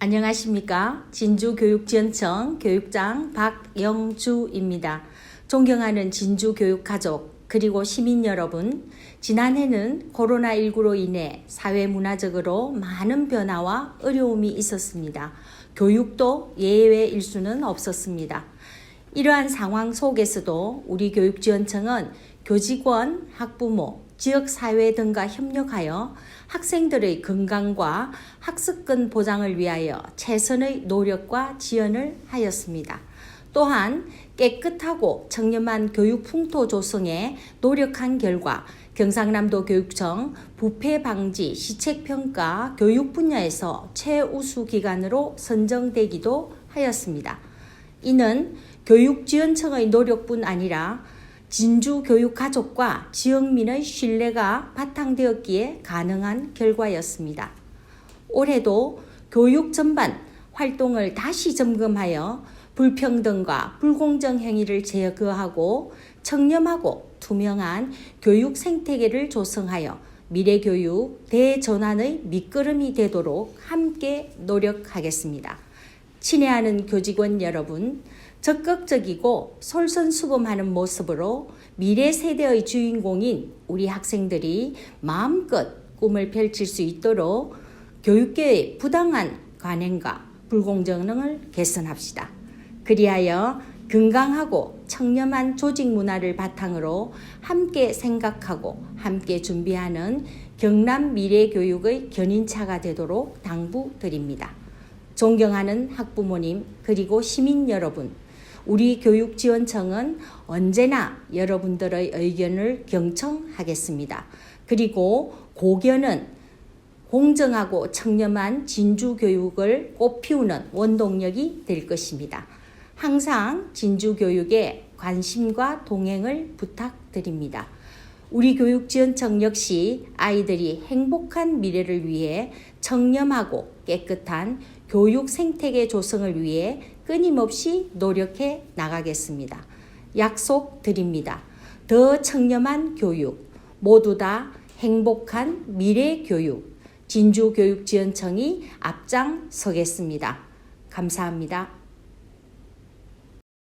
안녕하십니까. 진주교육지원청 교육장 박영주입니다. 존경하는 진주교육가족, 그리고 시민 여러분, 지난해는 코로나19로 인해 사회문화적으로 많은 변화와 어려움이 있었습니다. 교육도 예외일 수는 없었습니다. 이러한 상황 속에서도 우리 교육지원청은 교직원, 학부모, 지역사회 등과 협력하여 학생들의 건강과 학습권 보장을 위하여 최선의 노력과 지원을 하였습니다. 또한 깨끗하고 청렴한 교육 풍토 조성에 노력한 결과 경상남도 교육청 부패 방지 시책 평가 교육 분야에서 최우수 기관으로 선정되기도 하였습니다. 이는 교육지원청의 노력뿐 아니라 진주 교육 가족과 지역민의 신뢰가 바탕되었기에 가능한 결과였습니다. 올해도 교육 전반 활동을 다시 점검하여 불평등과 불공정 행위를 제거하고 청렴하고 투명한 교육 생태계를 조성하여 미래 교육 대전환의 밑거름이 되도록 함께 노력하겠습니다. 친애하는 교직원 여러분, 적극적이고 솔선수범하는 모습으로 미래 세대의 주인공인 우리 학생들이 마음껏 꿈을 펼칠 수 있도록 교육계의 부당한 관행과 불공정을 개선합시다. 그리하여 건강하고 청렴한 조직 문화를 바탕으로 함께 생각하고 함께 준비하는 경남 미래 교육의 견인차가 되도록 당부드립니다. 존경하는 학부모님 그리고 시민 여러분, 우리 교육지원청은 언제나 여러분들의 의견을 경청하겠습니다. 그리고 고견은 공정하고 청렴한 진주 교육을 꽃피우는 원동력이 될 것입니다. 항상 진주 교육에 관심과 동행을 부탁드립니다. 우리 교육지원청 역시 아이들이 행복한 미래를 위해 청렴하고 깨끗한 교육 생태계 조성을 위해 끊임없이 노력해 나가겠습니다. 약속드립니다. 더 청렴한 교육, 모두 다 행복한 미래 교육, 진주교육지원청이 앞장서겠습니다. 감사합니다.